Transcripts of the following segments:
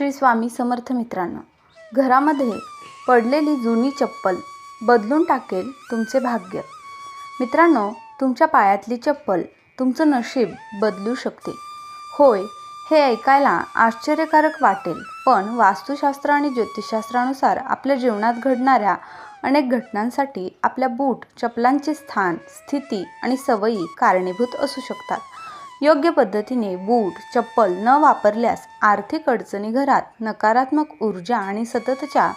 श्री स्वामी समर्थ मित्रांनो घरामध्ये पडलेली जुनी चप्पल बदलून टाकेल तुमचे भाग्य. मित्रांनो तुमच्या पायातली चप्पल तुमचं नशीब बदलू शकते. होय हे ऐकायला आश्चर्यकारक वाटेल पण वास्तुशास्त्र आणि ज्योतिषशास्त्रानुसार आपल्या जीवनात घडणाऱ्या अनेक घटनांसाठी आपल्या बूट चपलांचे स्थान स्थिती आणि सवयी कारणीभूत असू शकतात. योग्य पद्धतीने बूट चप्पल न वापरल्यास आर्थिक अडचणी घरात नकारात्मक ऊर्जा आणि सततच्या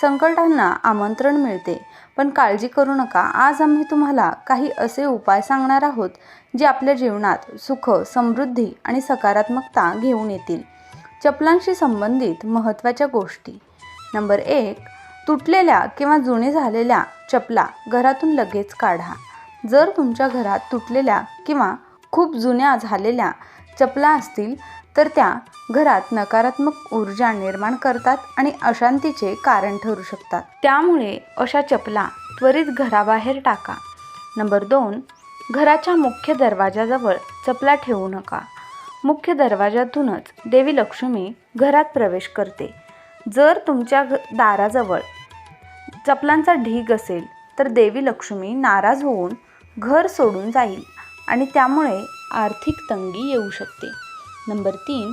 संकटांना आमंत्रण मिळते. पण काळजी करू नका. आज आम्ही तुम्हाला काही असे उपाय सांगणार आहोत जे आपल्या जीवनात सुख समृद्धी आणि सकारात्मकता घेऊन येतील. चपलांशी संबंधित महत्त्वाच्या गोष्टी. नंबर एक तुटलेल्या किंवा जुने झालेल्या चपला घरातून लगेच काढा. जर तुमच्या घरात तुटलेल्या किंवा खूप जुन्या झालेल्या चपला असतील तर त्या घरात नकारात्मक ऊर्जा निर्माण करतात आणि अशांतीचे कारण ठरू शकतात. त्यामुळे अशा चपला त्वरित घराबाहेर टाका. नंबर दोन घराच्या मुख्य दरवाजाजवळ चपला ठेवू नका. मुख्य दरवाजातूनच देवी लक्ष्मी घरात प्रवेश करते. जर तुमच्या घ दाराजवळ चपलांचा ढीग असेल तर देवी लक्ष्मी नाराज होऊन घर सोडून जाईल. आणि त्यामुळे आर्थिक तंगी येऊ शकते. नंबर तीन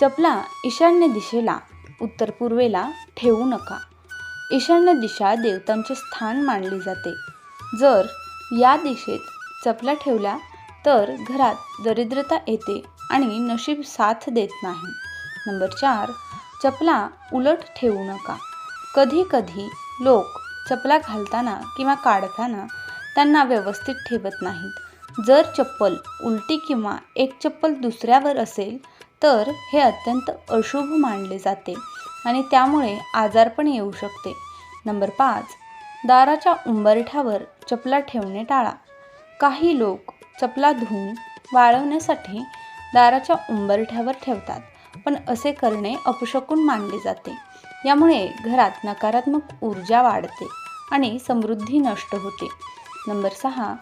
चपला ईशान्य दिशेला उत्तर पूर्वेला ठेवू नका. ईशान्य दिशा देवतांचे स्थान मानली जाते. जर या दिशेत चपला ठेवल्या तर घरात दरिद्रता येते आणि नशीब साथ देत नाही. नंबर चार चपला उलट ठेवू नका. कधी कधी लोक चपला घालताना किंवा काढताना त्यांना व्यवस्थित ठेवत नाहीत. जर चप्पल उलटी किंवा एक चप्पल दुसऱ्यावर असेल तर हे अत्यंत अशुभ मानले जाते आणि त्यामुळे आजारपण येऊ शकते. नंबर पाच दाराच्या उंबरठ्यावर चपला ठेवणे टाळा. काही लोक चपला धुवून वाळवण्यासाठी दाराच्या उंबरठ्यावर ठेवतात पण असे करणे अपशकून मानले जाते. यामुळे घरात नकारात्मक ऊर्जा वाढते आणि समृद्धी नष्ट होते. नंबर सहा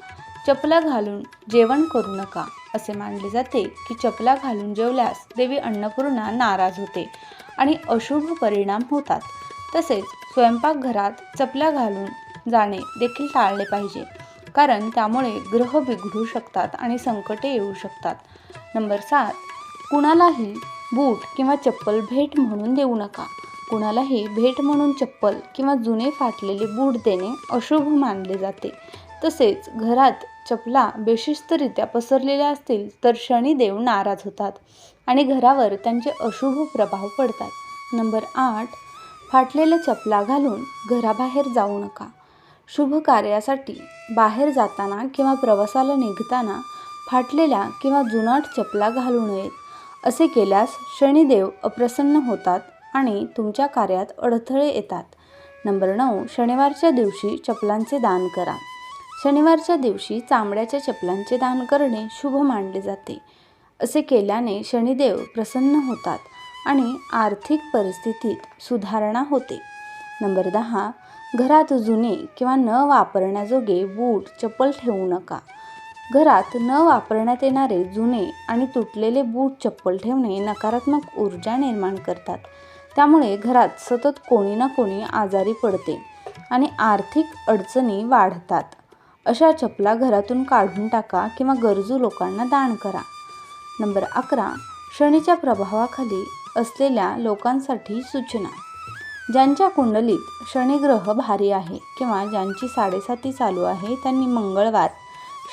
चपला घालून जेवण करू नका असे मानले जाते की चपला घालून जेवल्यास देवी अन्नपूर्णा नाराज होते आणि अशुभ परिणाम होतात. तसेच स्वयंपाकघरात चपला घालून जाणे देखील टाळले पाहिजे कारण त्यामुळे ग्रह बिघडू शकतात आणि संकटे येऊ शकतात. नंबर सात कुणालाही बूट किंवा चप्पल भेट म्हणून देऊ नका. कुणालाही भेट म्हणून चप्पल किंवा जुने फाटलेले बूट देणे अशुभ मानले जाते. तसेच घरात चपला बेशिस्तरित्या पसरलेल्या असतील तर शनिदेव नाराज होतात आणि घरावर त्यांचे अशुभ प्रभाव पडतात. नंबर आठ फाटलेल्या चपला घालून घराबाहेर जाऊ नका. शुभ कार्यासाठी बाहेर जाताना किंवा प्रवासाला निघताना फाटलेल्या किंवा जुनाट चपला घालू नयेत. असे केल्यास शनिदेव अप्रसन्न होतात आणि तुमच्या कार्यात अडथळे येतात. नंबर नऊ शनिवारच्या दिवशी चपलांचे दान करा. शनिवारच्या दिवशी चामड्याच्या चपलांचे दान करणे शुभ मानले जाते. असे केल्याने शनिदेव प्रसन्न होतात आणि आर्थिक परिस्थितीत सुधारणा होते. नंबर दहा घरात जुने किंवा न वापरण्याजोगे बूट चप्पल ठेवू नका. घरात न वापरण्यात येणारे जुने आणि तुटलेले बूट चप्पल ठेवणे नकारात्मक ऊर्जा निर्माण करतात. त्यामुळे घरात सतत कोणी ना कोणी आजारी पडते आणि आर्थिक अडचणी वाढतात. अशा चपला घरातून काढून टाका किंवा गरजू लोकांना दान करा. नंबर अकरा शनीच्या प्रभावाखाली असलेल्या लोकांसाठी सूचना. ज्यांच्या कुंडलीत शनिग्रह भारी आहे किंवा ज्यांची साडेसाती चालू आहे त्यांनी मंगळवार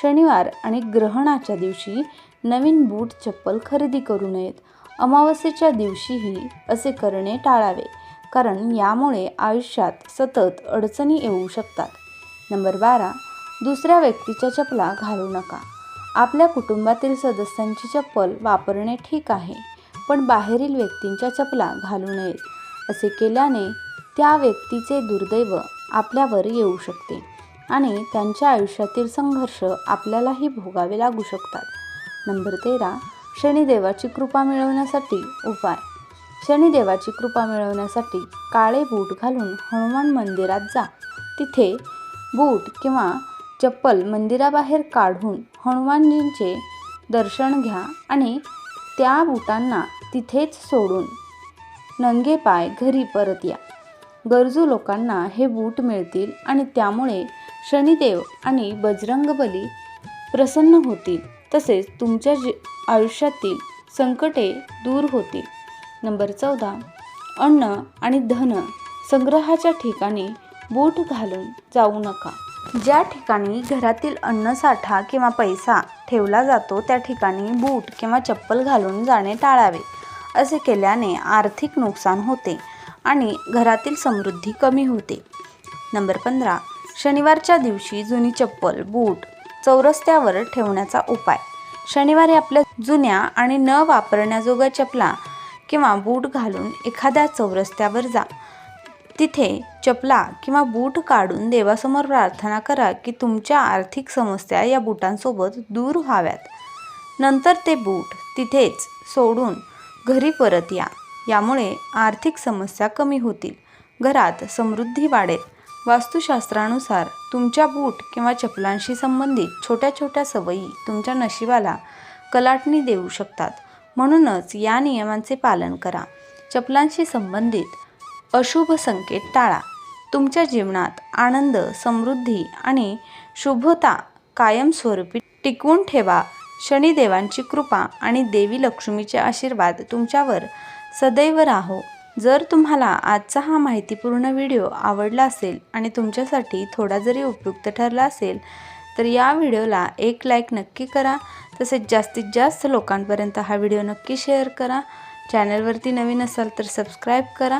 शनिवार आणि ग्रहणाच्या दिवशी नवीन बूट चप्पल खरेदी करू नयेत. अमावस्येच्या दिवशीही असे करणे टाळावे कारण यामुळे आयुष्यात सतत अडचणी येऊ शकतात. नंबर बारा दुसऱ्या व्यक्तीच्या चपला घालू नका. आपल्या कुटुंबातील सदस्यांची चप्पल वापरणे ठीक आहे पण बाहेरील व्यक्तींच्या चपला घालू नयेत असे केल्याने त्या व्यक्तीचे दुर्दैव आपल्यावर येऊ शकते आणि त्यांच्या आयुष्यातील संघर्ष आपल्यालाही भोगावे लागू शकतात. नंबर तेरा शनिदेवाची कृपा मिळवण्यासाठी उपाय. शनिदेवाची कृपा मिळवण्यासाठी काळे बूट घालून हनुमान मंदिरात जा. तिथे बूट किंवा चप्पल मंदिराबाहेर काढून हनुमानजींचे दर्शन घ्या आणि त्या बुटांना तिथेच सोडून नंगे पाय घरी परत या. गरजू लोकांना हे बूट मिळतील आणि त्यामुळे शनिदेव आणि बजरंगबली प्रसन्न होतील. तसेच तुमच्या जी आयुष्यातील संकटे दूर होतील. नंबर चौदा. अन्न आणि धन संग्रहाच्या ठिकाणी बूट घालून जाऊ नका. ज्या ठिकाणी घरातील अन्नसाठा किंवा पैसा ठेवला जातो त्या ठिकाणी बूट किंवा चप्पल घालून जाणे टाळावे. असे केल्याने आर्थिक नुकसान होते आणि घरातील समृद्धी कमी होते. नंबर पंधरा. शनिवारच्या दिवशी जुनी चप्पल बूट चौरस्त्यावर ठेवण्याचा उपाय. शनिवारी आपल्या जुन्या आणि न वापरण्याजोग्या चपला किंवा बूट घालून एखाद्या चौरस्त्यावर जा. तिथे चपला किंवा बूट काढून देवासमोर प्रार्थना करा की तुमच्या आर्थिक समस्या या बुटांसोबत दूर व्हाव्यात. नंतर ते बूट तिथेच सोडून घरी परत या. यामुळे आर्थिक समस्या कमी होतील. घरात समृद्धी वाढेल. वास्तुशास्त्रानुसार तुमच्या बूट किंवा चपलांशी संबंधित छोट्या छोट्या सवयी तुमच्या नशिबाला कलाटणी देऊ शकतात. म्हणूनच या नियमांचे पालन करा. चपलांशी संबंधित अशुभ संकेत टाळा. तुमच्या जीवनात आनंद समृद्धी आणि शुभता कायमस्वरूपी टिकवून ठेवा. शनिदेवांची कृपा आणि देवी लक्ष्मीचे आशीर्वाद तुमच्यावर सदैव राहो. जर तुम्हाला आजचा हा माहितीपूर्ण व्हिडिओ आवडला असेल आणि तुमच्यासाठी थोडा जरी उपयुक्त ठरला असेल तर या व्हिडिओला एक लाईक नक्की करा. तसेच जास्तीत जास्त लोकांपर्यंत हा व्हिडिओ नक्की शेअर करा. चॅनलवरती नवीन असाल तर सबस्क्राईब करा.